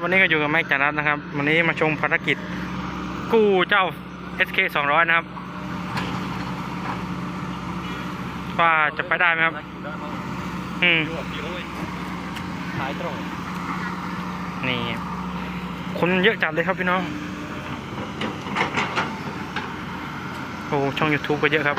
วันนี้ก็อยู่กับแม็กจานัทนะครับ วันนี้มาชมภารกิจ กู้เจ้า SK 200 นะครับ ว่าจะไปได้ไหมครับ อืมขายตรง นี่ คนเยอะจัดเลยครับพี่น้อง โอ้ช่อง YouTube ก็เยอะครับ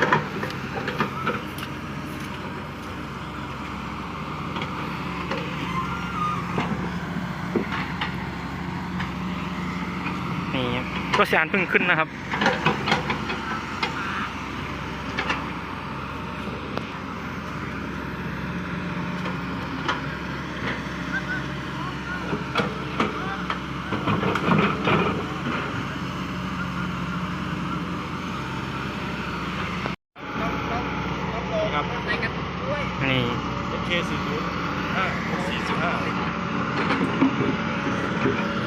ก็เสียานเพิ่งขึ้นนะครับ นี่ เคสี่ศูนย์ห้าสี่สิบห้า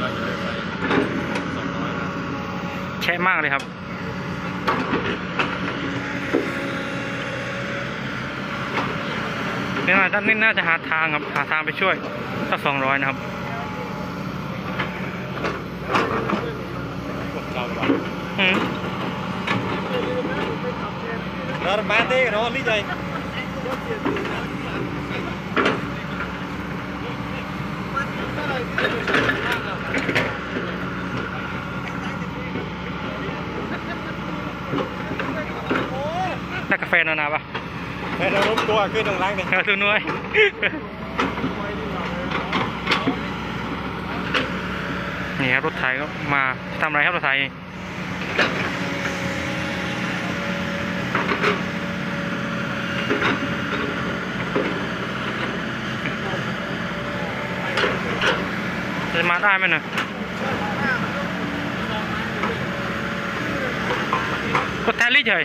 เราจะได้ไปสองร้อยนะ แช่มากเลยครับ นี่น่าด้านนี้น่าจะหาทางครับหาทางไปช่วยถ้าสองร้อยนะครับกดเราแบบอืมเราแบนเด้เนาะนี่ใจ ได้กาแฟนานาปะแม่เราล้มตัวขึ้นตรงล่างเนี่ยเออตัวน้อยนี่ครับรถไถก็มาทำอะไรครับรถไถจะมาได้ไหมเนี่ยรถแทนลิเฉย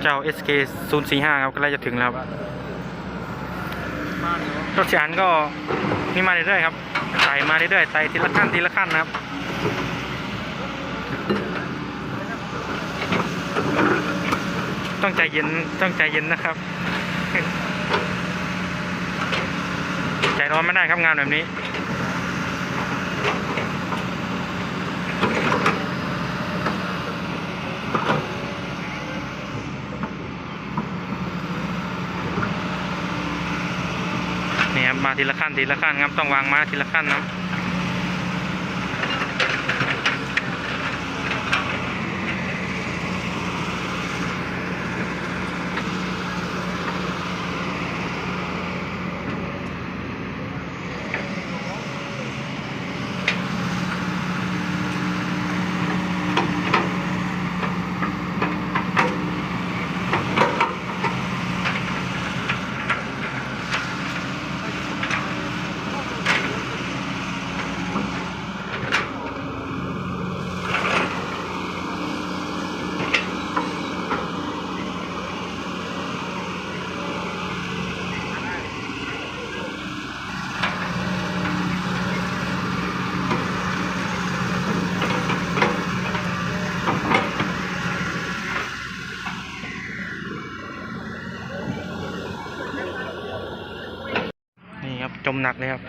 เขาจะมาฝั่งนู้นเหรอไม่จมเหรอครับเจ้า SK 045ครับก็ใกล้จะถึงแล้วครับรถเสียนก็มีมาเรื่อยๆครับไต่มาเรื่อยๆไต่ทีละขั้นทีละขั้นนะครับต้องใจเย็นต้องใจเย็นนะครับ ใจร้อนไม่ได้ครับงานแบบนี้ ครับมาทีละขั้นทีละขั้นครับต้องวางมาทีละขั้นนะ หนักเลยครับ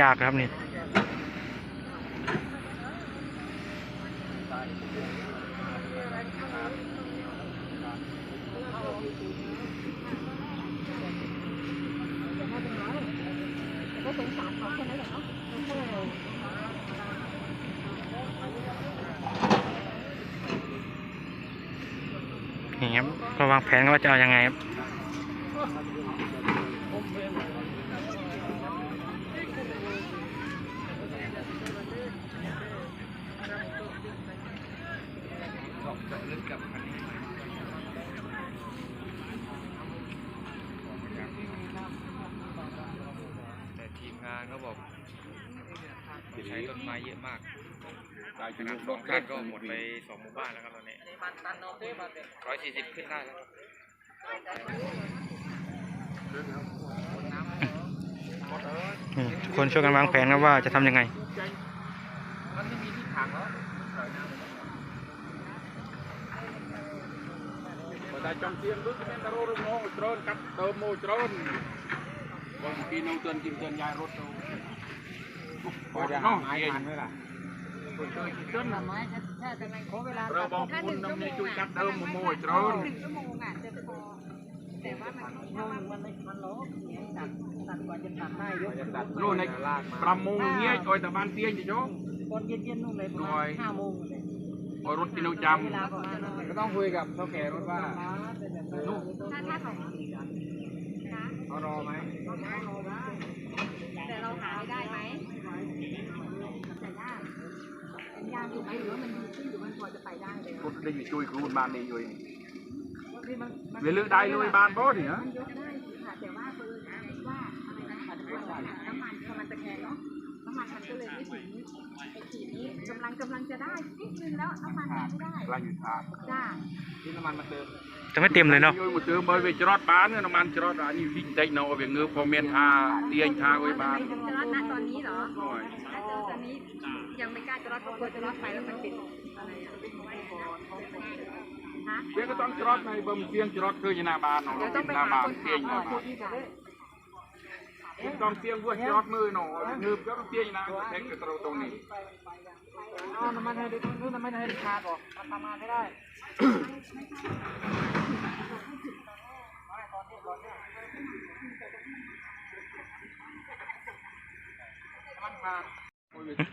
ยากครับนี่ ก็สงสาร เอาแค่นั้นแหละเนาะเอาแค่นั้น นี่ครับก็วางแผนว่าจะเอาอยังไงครับแต่ทีมงานเขาบอกใช้ต้นไม้เยอะมาก ขนาดสองคันก็หมดไปสองหมู่บ้านแล้วครับตอนนี้ร้อยสี่สิบขึ้นได้แล้วครับ นี่ทุกคนช่วยกันวางแผนครับว่าจะทำยังไง តែចំទៀងដូចមានតែរោរងងច្រើនកាត់ទៅមកច្រើនបងពីនៅទិនជីវិតយ៉ាយរត់ទៅបើយ៉ាងណាអាយបាន ต้นละไม้ถ้าจะไม่ขอเวลาเราบอกคุณน้ำนี้จุยกัดเดิมมโมยโจรหนึ่งชั่วโมงอ่ะจะพอแต่ว่ามันมันมันมันล้อเนี่ยตัดตัดกว่าจะตัดได้เยอะรู้ในประมงเงี้ยจอยแต่บ้านเตี้ยจะโยงตอนเย็นๆนู่นเลยประมาณห้าโมงเลยรถที่เราจำก็ต้องคุยกับเท่าแก่รถว่าลูกถ้าของเขารอไหมแต่เราหาได้ไหม ยากอยู่ไหมหรือว่ามันดีขึ้นหรือมันพอจะไปได้แล้ว Phút đây เวลคุยบ้านบ่เนี่ย มันยกได้สิค่ะแต่ว่าเบอร์ว่าอะไรนะปัจจุบันน่ะน้ำมันกำลังจะแพงเนาะน้ำมันมันก็เลยไม่ถึงไอ้ขีดนี้กำลังกำลังจะได้นิดนึงแล้วน้ำมันมันไม่ได้ Là như thà. จ้าเติมจะไม่เต็มเลยเนาะ Như một thứ mới về chót bán nó ăn chót đã như hình tay nó về ngơ phò men thà đi anh thà với ว้บ้านจะรอดนะตอนนี้เหรอ อตอนนี้ยังไม่กล้าจะรอดเพราะกลัวจะรอดไปแล้วมันติดอะไรอ่ะฮะ វាក៏ต้องច្រត់ហើយបើមិនទៀងច្រត់ឃើញណាបាននោះ เดี๋ยวต้องไป ណា หา បាន คน ទាញ ขั ណា บ បាន ที่จะได้ វាต้องទៀងវាច្រត់មើលនោះងើបក៏ទាញណាតែក៏ត្រូវតรงนี้ เอาน้ำมันให้ดูนู่นน้ำมันให้ขาดออกมันทำงานไม่ได้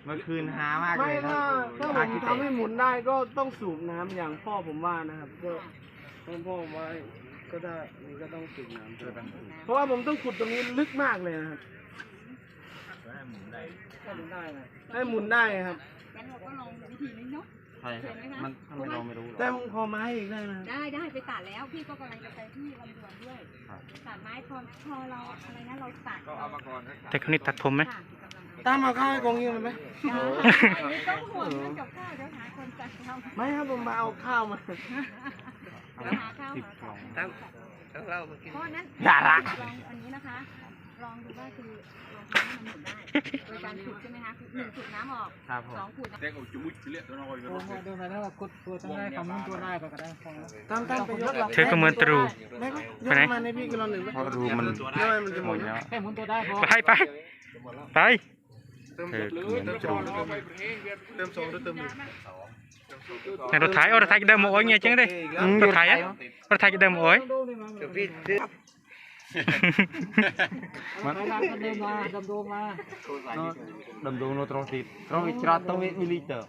เมื่อคืนหามากเลไม่ยถ้าครัถ้าบผมทำให้หมุนได้ก็ต้องสูบน้ำอย่างพ่อผมว่านะครับ ก็พ่อผมว่าก็ได้นี่ก็ต้องสูบน้ำด้วยเพราะว่าผมต้องขุดตรงนี้ลึกมากเลยนะครับให้หมุนได้ให้หมุนได้ครับ งั้นเราก็ลองวิธีนี้เนาะ ใช่ครับมันถ้าไม่ลองไม่รู้หรอกแต่ผมพอไม้อีกได้นะครับได้ได้ไปตัดแล้วพี่ก็กำลังจะไปที่ลำดวนด้วยตัดไม้พอพอเราอะไรนะเราตัดเราแต่คนนี้ตัดผมไหมค่ะ ตามมาข้าวให้กองยิงี้ยมันไหมไม่ต้องห่วงเำจับข้าวเดี๋วหาคนจัดทำไม่ครับผมมาเอาข้าวมาหาข้าวหาข้าวตามเรามากินเพราะนั้นลองอันนี้นะคะลองดูว่าคือลองทำให้มันหมุได้โดยการขูดใช่ไหมคะหนึ่งขูดน้ำออกสองขูดแตงออกจมูกเลือดตัวน้อก็ได้ดูนะถ้าเรากดตัวได้ความนุ่มตัวได้ก็ได้ตั้งตั้งไปยกเธอก็เหมือนตรูไปไหนพอดูมันเดี๋ยมันจะหมุนแล้วให้หมุนตัวได้พอไปไปไปารถไถจะเดินมาโอ้ยไงจังดิรถไถอะรถไถจะเดินมาโอ้ยดำดงโนตรติดตรงจราตวิมิลิเตอร์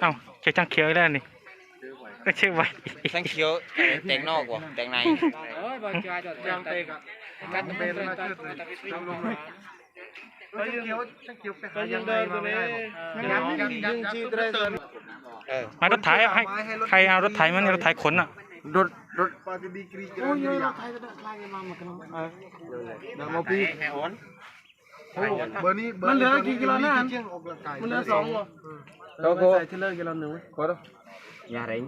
เอ้าเจ๊จังเขียวอีกแล้วนี่ก็เชื่อไว้ทั้งเขียวแต่งนอกว่ะแต่งในยางเตะกับกันเตะมาชื่อเลยลงลงเลยก็ยังเขียวเขียวไปหายังเดินตัวนี้ยังยังยังชีเตะเออ มารถไถเอาให้ใครเอารถไถมันรถไถขนอะรถรถโอ้ยเราไทยจะได้คลายกันมาเหมือนกันเดี๋ยวมาปีแห่อ้นเบอร์นี้มันเหลือกี่กิโลนะมันเหลือสองวะเราใส่เทเลอร์กิโลหนึ่งขอรถอย่าเร่ง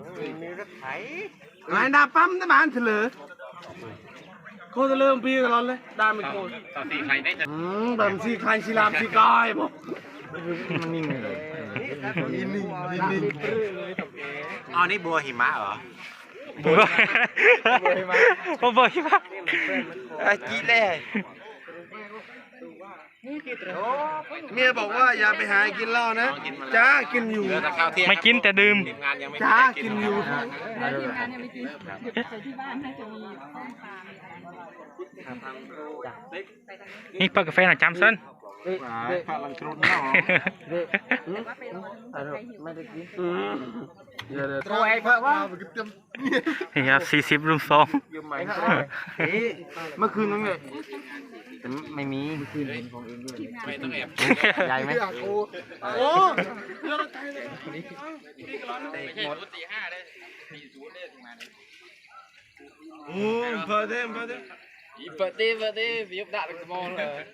ไงดาปั๊มได้บ้านเทเลอร์ โคตรเริ่มปีกิโลเลยดาไม่โคตรต่อสี่ใครได้อืมแบบสี่คลายสีลามสีกายบอกมันนิ่งเลยนิ่งนิ่งนิ่งอ๋อนี่บัวหิมะเหรอบัวโอ้โหใช่ปะอะกี้แล่ เมียบอกว่าอย่าไปหากินเหล้านะจ้ากินอยู่ เหลือแต่ข้าวเที่ยงไม่กินแต่ดื่ม ทีมงานยังไม่จ้ากินอยู่ แล้วทีมงานเนี่ยเมื่อกี้หยุดไปที่บ้านน่าจะมีต้มปลามีอะไร นี่เปิดกาแฟหน่อยจำเส้น พลังครุนเนาะไม่ได้กินเดี๋ยวเดี๋ยวโอ้ยเพื่อว่านี่ครับสี่สิบรุมสองเมื่อคืนนั่นไงแต่ไม่มีเมื่อคืนเห็นของเองด้วยไม่ต้องแอบใหญ่ไหมโอ้เพิ่มเพิ่มเพิ่ม เปิดตีเปิดตียุบด่าเป็นมองเลย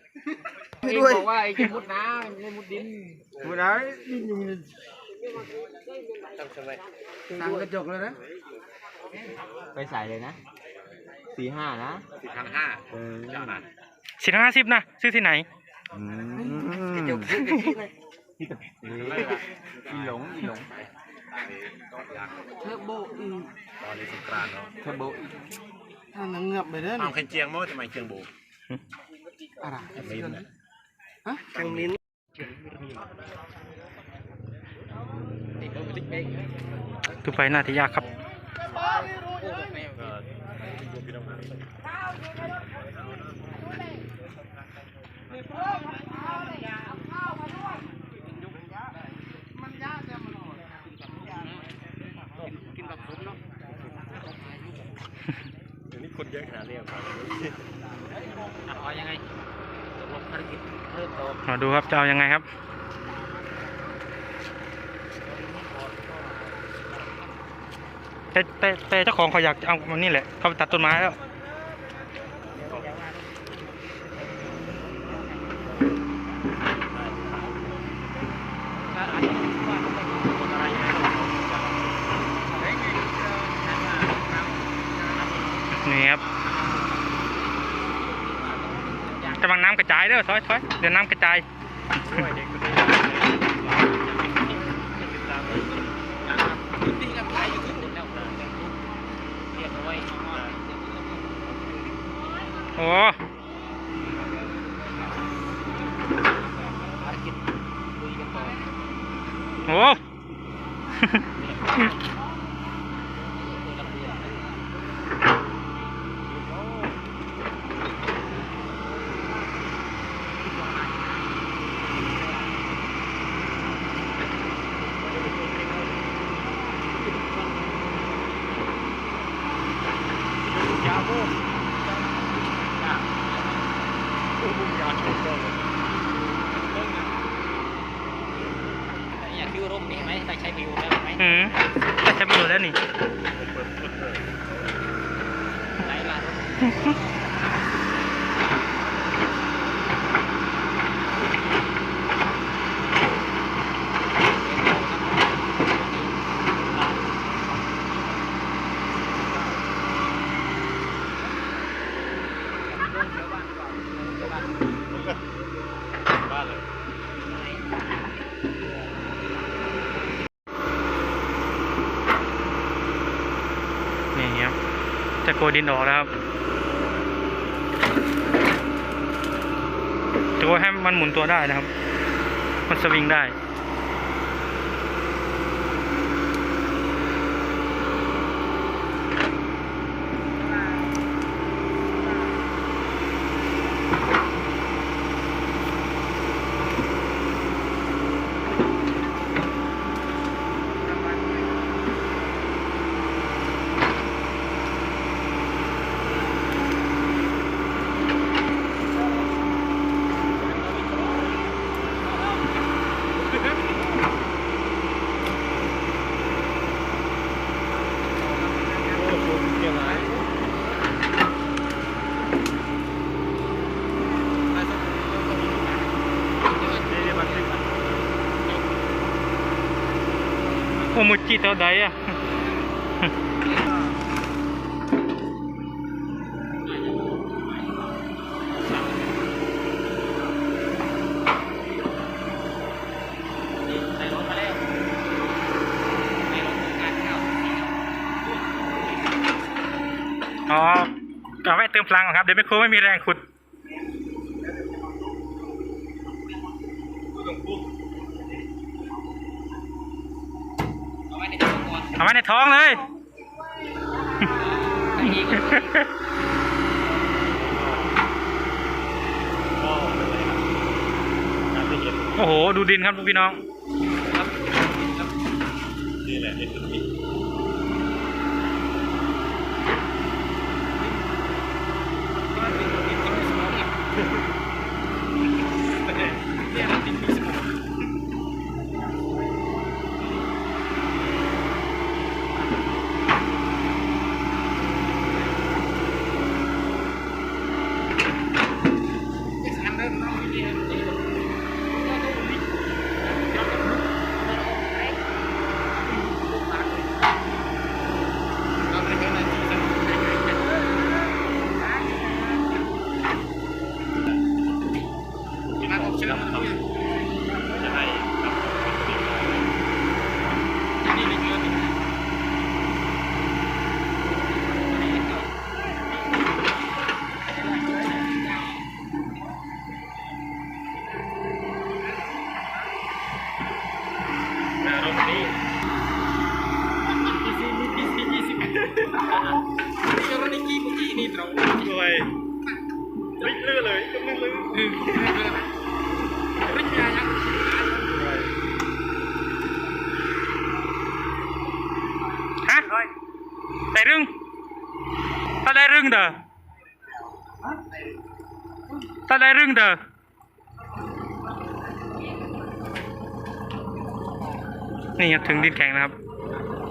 ไม่ด้วยบอกว่าไอ้จะมุดน้ำไม่มุดดินไม่ได้ดิ้นอยู่นี่ตั้งกระจกเลยนะ ไปใส่เลยนะสี่ห้านะสี่พันห้าจ้านะสิบห้าสิบนะซื้อที่ไหนกระจกอีหลงอีหลงเทอร์โบอีกตอนนี้สงกรานต์เนาะเทอร์โบ ถ้านังเงือบไปเด้อเอาเคนเจียงมั้งทำไมเจียงโบอะไรมิ้นท์นะฮะแข่งมิ้นดูไปน่าจะยากครับนี่ คนเยอะขนาดนี้ครับเอายังไงตกลงภารกิจเริ่มต้นมาดูครับจะเอายังไงครับแต่แต่แต่เจ้าของเขาอยากจะเอามันนี่แหละเขาไปตัดต้นไม้แล้ว นี่ครับกำลังน้ำกระจายเด้อถอยถอยเดี๋ยวน้ำกระจายที่กับขายอยู่ทุกคนแล้วเรียบร้อยโอ้ภารกิจลุยกันต่อโหอยากฟิวร่มนี่ไหมได้ใช้ฟิวแล้วไหม อืมแต่ใช้ประโยชน์แล้วนี่ ไหนล่ะ นี่ครับ จะโกย ดินออกนะครับจะโกยให้มันหมุนตัวได้นะครับ มันสวิงได้ โอ้มุจิตัวใดอะใส่รถมาแล้วในรถโครงารเก่าอ๋อเอาไว้เติมพลังครับเดี๋ยวไม่ครูไม่มีแรงขุด เอาไว้ในท้องเลยโอ้โห ดูดินครับลูกพี่น้องนี่แหละเอ็นดี ถ้าได้รึงเด้อนี่ครับถึงดินแข็งนะครับ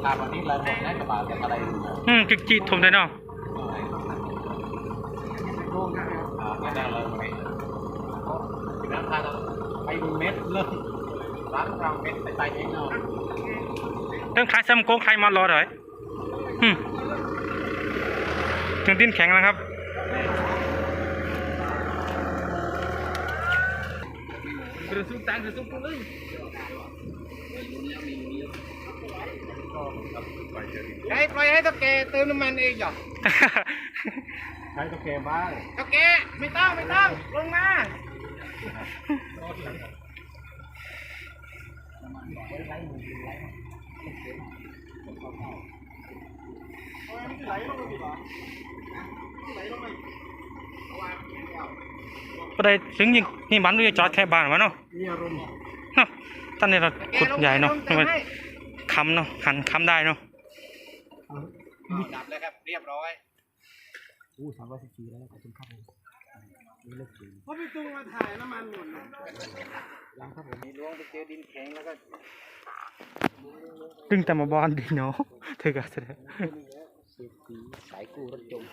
ตามวันนี้เราหมดแล้วกระบะจะอะไรอืมจิกจีทมได้เนาะอ่าไม่ได้เลยไปน้ำตาเราไปเม็ดเลยล้างรางเม็ดไปใส่เองเนาะเรื่องคลายซ้ำโก้งคลายมารอหน่อยอืมถึงดินแข็งแล้วครับ กระสุนตังกระสุนปุ้งให้ปล่อยให้ตะแกเติมน้ำมันเองเหรอให้ตะแกบ้างตะแกไม่ต้องไม่ต้องลงมา ก็ได้ถึงยิงนี่มันด้วยจอดแค่บ้านวะเนาะมีอารมณ์เนาะตอนนี้เราขุดใหญ่เนาะมันคำเนาะหันคำได้เนาะดับแล้วครับเรียบร้อยอู้สามร้อยสิบสี่แล้วขอบคุณครับผมนี่เลิกจริงเพราะพี่ตุ้งมาถ่ายน้ำมันหมดนะยังครับผมมีล้วงไปเจอดินแข็งแล้วก็ตึงแต่มาบอลดีเนาะเธอก็แสดงเศษสีสายกู้รถจม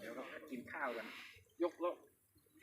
เดี๋ยวเรากินข้าวกันยกแล้ว